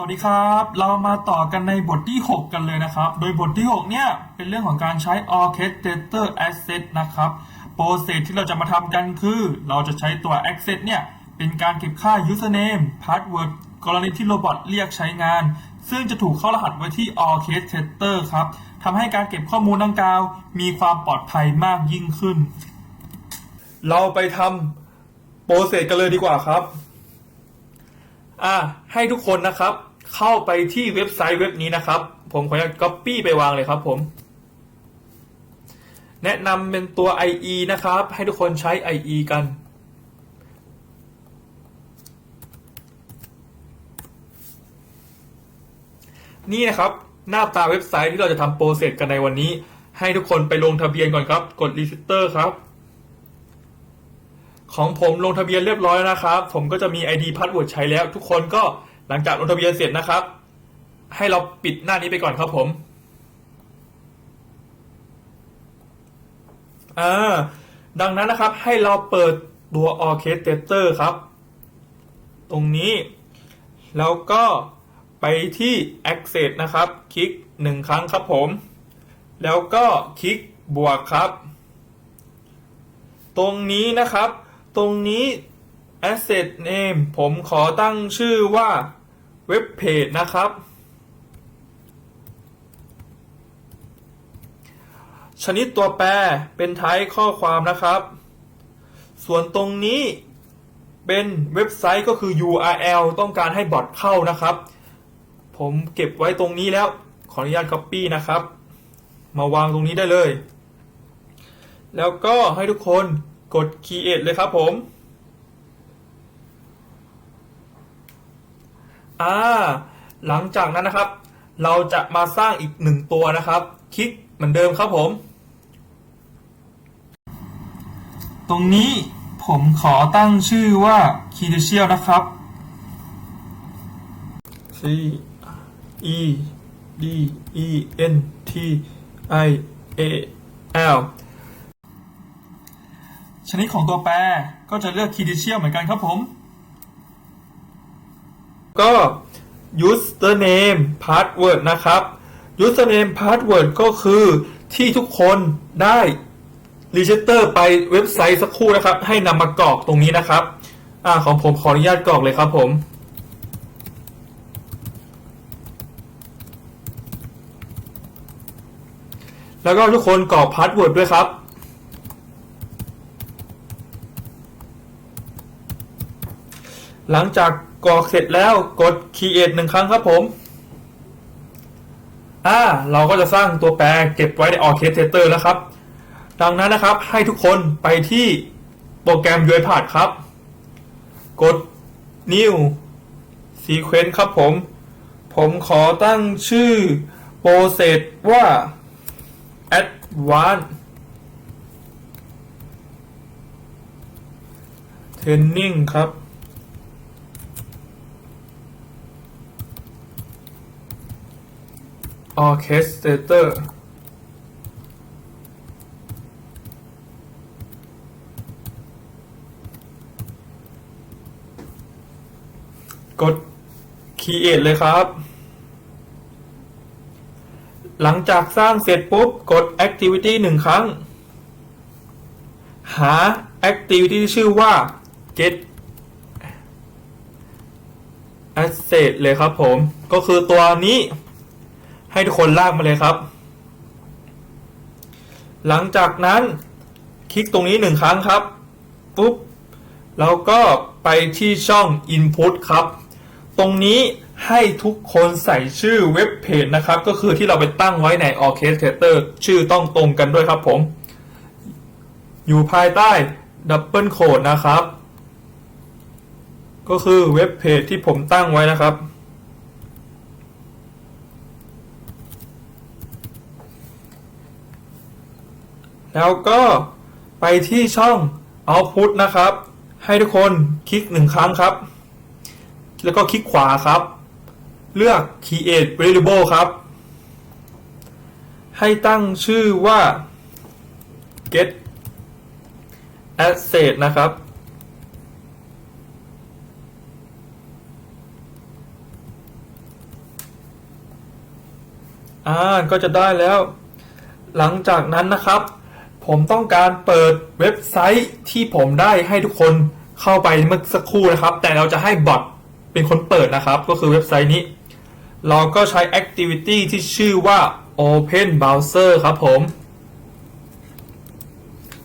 วัสดีครับ เรามาต่อกันในบทที่ 6 กันเลยนะครับ โดยบทที่ 6 เนี่ย เป็นเรื่องของการใช้ orchestrator asset นะครับ โปรเซสที่เราจะมาทำกันคือ เราจะใช้ตัว access เนี่ย เป็นการเก็บค่า username password กรณีที่โรบอทเรียกใช้งาน ซึ่งจะถูกเข้ารหัสไว้ที่ orchestrator ครับทำให้การเก็บข้อมูลดังกล่าว มีความปลอดภัยมากยิ่งขึ้น เราไปทำโปรเซสกันเลยดีกว่าครับ อ่าให้ทุกคนนะครับ เข้าไปที่เว็บไซต์เว็บนี้นะครับ ผมขออนุญาต copy ไปวางเลยครับผม แนะนำเป็นตัว IE นะครับ ให้ทุกคนใช้ IE กันนี่นะครับหน้าตาเว็บไซต์ที่เราจะทำโปรเซสกันในวันนี้ ให้ทุกคนไปลงทะเบียนก่อนครับ กด register ครับ ของผมลงทะเบียนเรียบร้อยแล้วนะครับ ผมก็จะมี ID Password ใช้แล้ว ทุกคนก็ หลังจากลงทะเบียนเสร็จนะครับ ให้เราปิดหน้านี้ไปก่อนครับผมอ่าดังนั้นนะครับให้เราเปิดตัว Orchestrator ครับ ตรงนี้ แล้วก็ไปที่ Access นะครับ คลิกหนึ่งครั้งครับผม แล้วก็คลิกบวกครับ ตรงนี้นะครับ ตรงนี้ asset name ผมขอตั้งชื่อว่า เว็บเพจนะครับ ชนิดตัวแปรเป็นไทป์ข้อความนะครับ ส่วนตรงนี้เป็นเว็บไซต์ก็คือ URL ต้องการให้บอทเข้านะครับ ผมเก็บไว้ตรงนี้แล้ว ขออนุญาต Copy นะครับ มาวางตรงนี้ได้เลย แล้วก็ให้ทุกคนกด create เลยครับผม อ่าหลังจากนั้นนะครับ เราจะมาสร้างอีกหนึ่งตัวนะครับ คลิกเหมือนเดิมครับผม ตรงนี้ผมขอตั้งชื่อว่า credential นะครับ C E D E N T I A L ชนิดของตัวแปรก็จะเลือก credential เหมือนกันครับผม ก็ username password นะครับ username password ก็คือที่ทุกคนได้ register ไปเว็บไซต์สักครู่นะครับ ให้นำมากรอกตรงนี้นะครับอ่าของผมขออนุญาตกรอกเลยครับผมแล้วก็ทุกคนกรอกพาสเวิร์ดด้วยครับ หลังจาก กรอกเสร็จแล้วกด create หนึ่งครั้งครับผม อ่า เราก็จะสร้างตัวแปรเก็บไว้ใน Orchestrator นะครับ ดังนั้นนะครับให้ทุกคนไปที่โปรแกรม UiPath ครับ กด new sequence ครับผม ผมขอตั้งชื่อโปรเซสว่า advanced training ครับ orchestrator กด create เลยครับ หลังจากสร้างเสร็จปุ๊บ กด activity หนึ่งครั้ง หา activity ที่ชื่อว่า get asset เลยครับผม ก็คือตัวนี้ ให้ทุกคนลากมาเลยครับ หลังจากนั้นคลิกตรงนี้หนึ่งครั้งครับปุ๊บแล้วก็ไปที่ช่อง Input ครับ ตรงนี้ให้ทุกคนใส่ชื่อเว็บเพจนะครับ ก็คือที่เราไปตั้งไว้ใน Orchestrator ชื่อต้องตรงกันด้วยครับผม อยู่ภายใต้ Double Code นะครับ ก็คือเว็บเพจที่ผมตั้งไว้นะครับ แล้วก็ไปที่ช่อง Output นะครับ ให้ทุกคนคลิกหนึ่งครั้งครับ แล้วก็คลิกขวาครับ เลือก Create Variable ครับ ให้ตั้งชื่อว่า get asset นะครับ อ่า ก็จะได้แล้ว หลังจากนั้นนะครับ ผมต้องการเปิดเว็บไซต์ที่ผมได้ให้ทุกคนเข้าไปเมื่อสักครู่นะครับ แต่เราจะให้บอทเป็นคนเปิดนะครับ ก็คือเว็บไซต์นี้ เราก็ใช้ activity ที่ชื่อว่า open browser ครับผม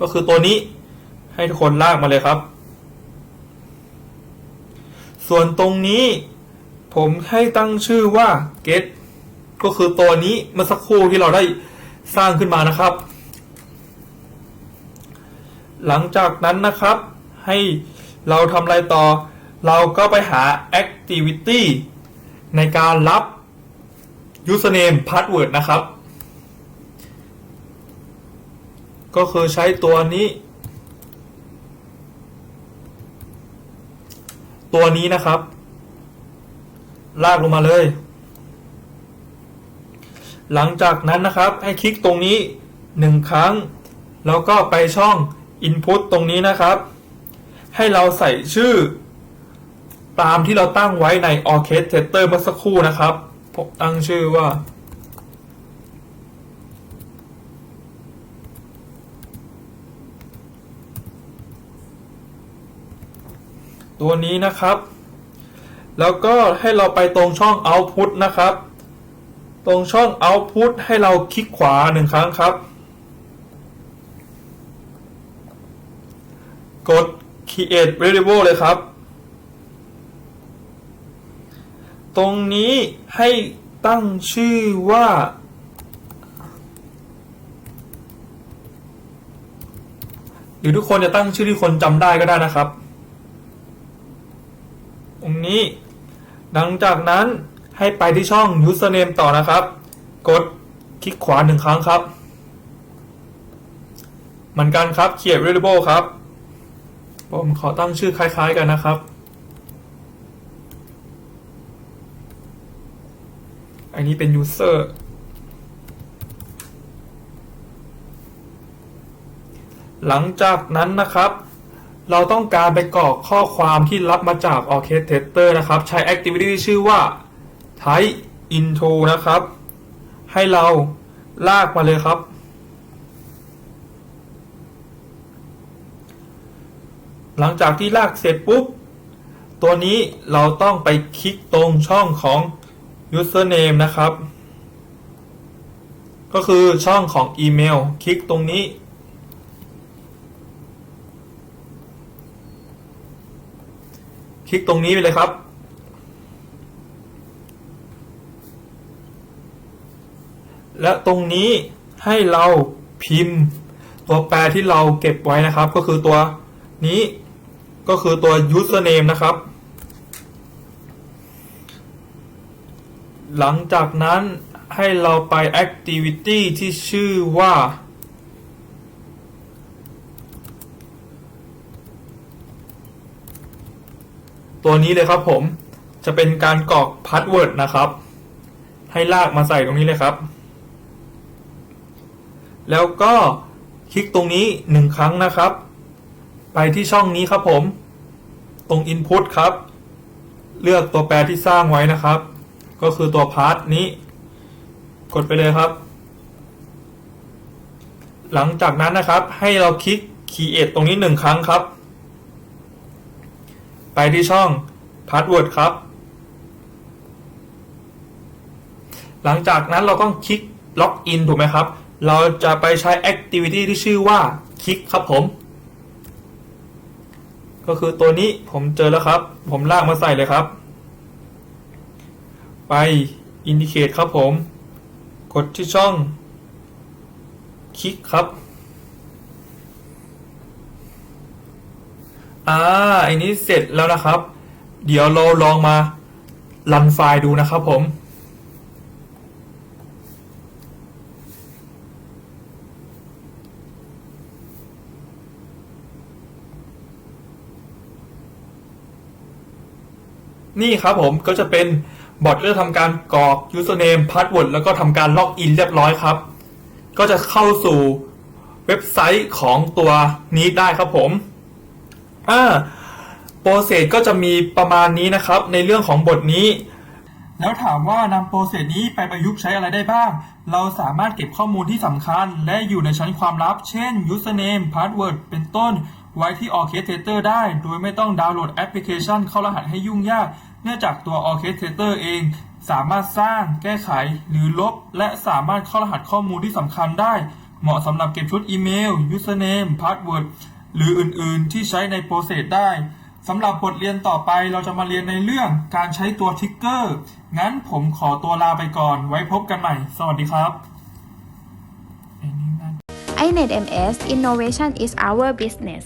ก็คือตัวนี้ให้ทุกคนลากมาเลยครับ ส่วนตรงนี้ผมให้ตั้งชื่อว่า get ก็คือตัวนี้เมื่อสักครู่ที่เราได้สร้างขึ้นมานะครับ หลังจากนั้นนะครับ ให้เราทำอะไรต่อ เราก็ไปหา activity ในการรับ username password นะครับ ก็คือใช้ตัวนี้ ตัวนี้นะครับ ลากลงมาเลย หลังจากนั้นนะครับ ให้คลิกตรงนี้หนึ่งครั้ง แล้วก็ไปช่อง Input ตรงนี้นะครับ ให้เราใส่ชื่อ ตามที่เราตั้งไว้ใน Orchestrator เมื่อสักครู่นะครับผมตั้งชื่อว่า ตัวนี้นะครับ แล้วก็ให้เราไปตรงช่อง Output นะครับ ตรงช่อง Output ให้เราคลิกขวาหนึ่งครั้งครับ กด Create Variable เลยครับ ตรงนี้ให้ตั้งชื่อว่า หรือทุกคนจะตั้งชื่อที่คนจำได้ก็ได้นะครับ ตรงนี้ หลังจากนั้นให้ไปที่ช่อง username ต่อนะครับ กดคลิกขวาหนึ่งครั้งครับ เหมือนกันครับ create variable ครับ ผมขอตั้งชื่อคล้ายๆกันนะครับ อันนี้เป็น user หลังจากนั้นนะครับ เราต้องการไปกรอกข้อความที่รับมาจาก Orchestrator นะครับ ใช้ activity ที่ชื่อว่า type into นะครับ ให้เราลากมาเลยครับ หลังจากที่ลากเสร็จปุ๊บ ตัวนี้เราต้องไปคลิกตรงช่องของ username นะครับ ก็คือช่องของอีเมล คลิกตรงนี้ คลิกตรงนี้ไปเลยครับและตรงนี้ให้เราพิมพ์ ตัวแปรที่เราเก็บไว้นะครับ ก็คือตัวนี้ ก็คือตัว username นะครับ หลังจากนั้นให้เราไป activity ที่ชื่อว่า ตัวนี้เลยครับผมจะเป็นการกรอกพาสเวิร์ดนะครับ ให้ลากมาใส่ตรงนี้เลยครับ แล้วก็คลิกตรงนี้หนึ่งครั้งนะครับ ไปที่ช่องนี้ครับผม ตรง Input ครับ เลือกตัวแปรที่สร้างไว้นะครับ ก็คือตัวพาร์ทนี้ กดไปเลยครับ หลังจากนั้นนะครับ ให้เราคลิก Create ตรงนี้หนึ่งครั้งครับ ไปที่ช่อง Password ครับ หลังจากนั้นเราต้องคลิก Login ถูกไหมครับ เราจะไปใช้ Activity ที่ชื่อว่าคลิกครับผม ก็คือตัวนี้ผมเจอแล้วครับ ผมลากมาใส่เลยครับ ไป Indicate ครับผม กดที่ช่อง คลิกครับอ่าอันนี้เสร็จแล้วนะครับ เดี๋ยวเราลองมารันไฟล์ดูนะครับผม นี่ครับผมก็จะเป็นบอทที่จะทำการกรอก username password แล้วก็ทำการล็อกอินเรียบร้อยครับ ก็จะเข้าสู่เว็บไซต์ของตัวนี้ได้ครับผมอ่าโปรเซสก็จะมีประมาณนี้นะครับ ในเรื่องของบทนี้ แล้วถามว่านำโปรเซสนี้ไปประยุกต์ใช้อะไรได้บ้าง เราสามารถเก็บข้อมูลที่สำคัญ และอยู่ในชั้นความลับ เช่น username password เป็นต้น ไว้ที่ orchestrator ได้ โดยไม่ต้องดาวน์โหลดแอปพลิเคชันเข้ารหัสให้ยุ่งยาก เนื่องจากตัว orchestrator เองสามารถสร้างแก้ไขหรือลบ และสามารถเข้ารหัสข้อมูลที่สำคัญได้ เหมาะสำหรับเก็บชุดอีเมล username password หรืออื่นๆ ที่ใช้ในโปรเซสได้สำหรับบทเรียนต่อไปเราจะมาเรียนในเรื่องการใช้ตัวทิกเกอร์ งั้นผมขอตัวลาไปก่อน ไว้พบกันใหม่ สวัสดีครับ iNet MS Innovation is our business